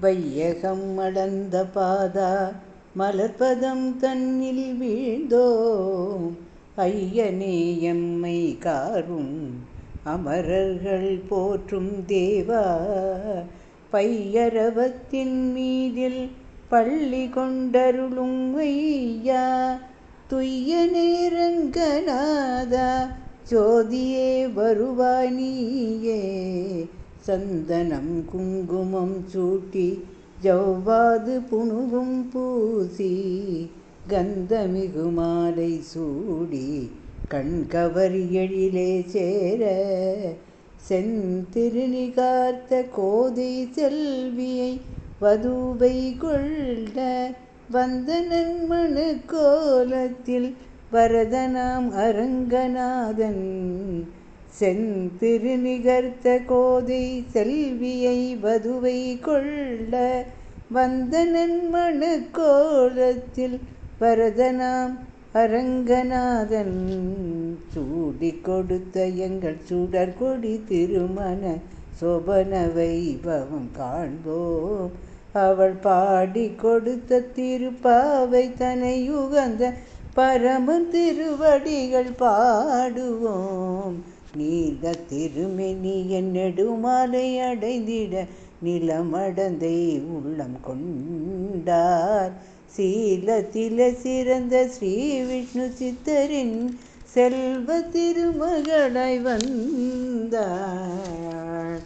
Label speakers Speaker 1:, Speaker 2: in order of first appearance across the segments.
Speaker 1: வையகம் அடந்த பாதா மலர்பதம் தன்னில் வீழ்ந்தோம். ஐயனே எம்மை காரும் அமரர்கள் போற்றும் தேவா பையரவத்தின் மீதில் பள்ளி கொண்டருளும் ஐயா துய்ய நேரங்கநாதா ஜோதியே வருவானியே சந்தனம் குங்குமம் சூட்டி ஜவ்வாது புணுகும் பூசி கந்தமிகு மாலை சூடி கண்கவர் எழிலே சேர செந்திருநிகார்த்த கோதை செல்வியை வதுவை கொள்ள வந்தனன் மனு கோலத்தில் வரதனாம் அரங்கநாதன் செந்திருநிகர்த்த கோதை செல்வியை வதுவை கொள்ள வந்தனன் மனு கோலத்தில் வரதனாம் அரங்கநாதன் சூடி கொடுத்த எங்கள் சுடர்கொடி திருமண சோபன வைபவம் காண்போம். அவள் பாடி கொடுத்த திருப்பாவை தனை உகந்த பரம திருவடிகள் பாடுவோம். நீத என் நெடுமாலை அடைந்திட நிலமடந்தை உள்ளம் கொண்டார். சீலத்தில சிறந்த ஸ்ரீ விஷ்ணு சித்தரின் செல்வ திருமகளாய் வந்தார்.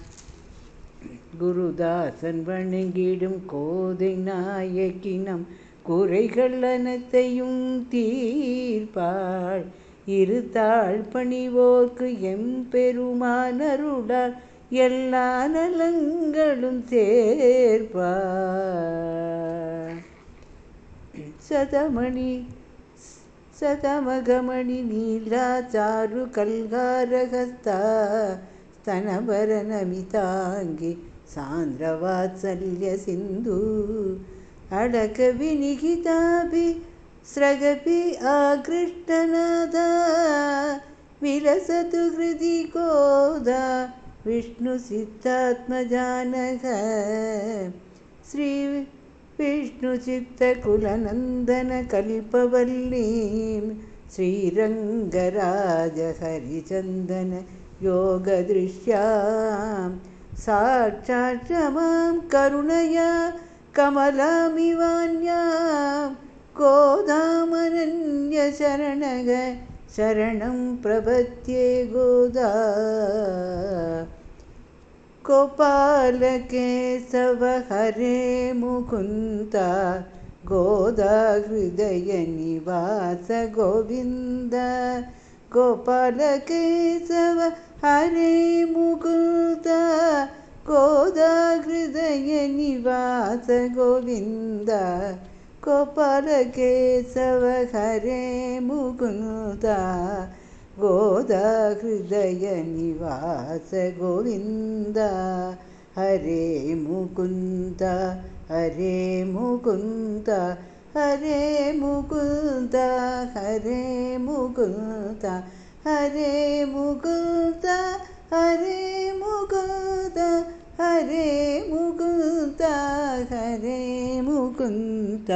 Speaker 1: குருதாசன் வணங்கிடும் கோதை நாயக்கினம் குறைகள் அனைத்தையும் தீர்ப்பாள். இருத்தாள் பணிவோர்க்கு எம்பெருமானருளால் எல்லா நலங்களும் சேர்ப்பாள் சதமணி சதமகமணி நீலா சாரு கல்காரகஸ்தா ಸ್ತನಭರ ನಮಿತಾಂಗಿ ಸಾಂದ್ರವಾತ್ಸಲ್ಯ ಸಿಂಧು ಅಡಕ ವಿನಿಹಿತಾಭಿ स्रगपी आकृष्टनादा हृदि गोदा विष्णुसिद्धात्मजानः श्रीविष्णुचित्तकुलनन्दनकलिपवल्लीं श्रीरङ्गराजहरिचन्दनयोगदृश्यां साक्षात् क्षमां करुणया कमलामिवान्या। கோதாமரண்யசரணக சரணம் பிரபத்யே கோதா. கோபாலகேசவ ஹரே முகுந்தா கோதா ஹிருதய நிவாச கோவிந்த. கோபாலகேசவ ஹரே முகுந்தா கோதா ஹிருதய நிவாச கோவிந்தா. गोपालकेशव हरे मुकुन्द गोदा हृदयनिवास गोविन्द हरे मुकुन्द हरे मुकुन्द हरे मुकुन्द हरे मुकुन्द हरे मुकुन्द हरे मुकुन्द हरे मुकुन्द हरे ಕುಂತ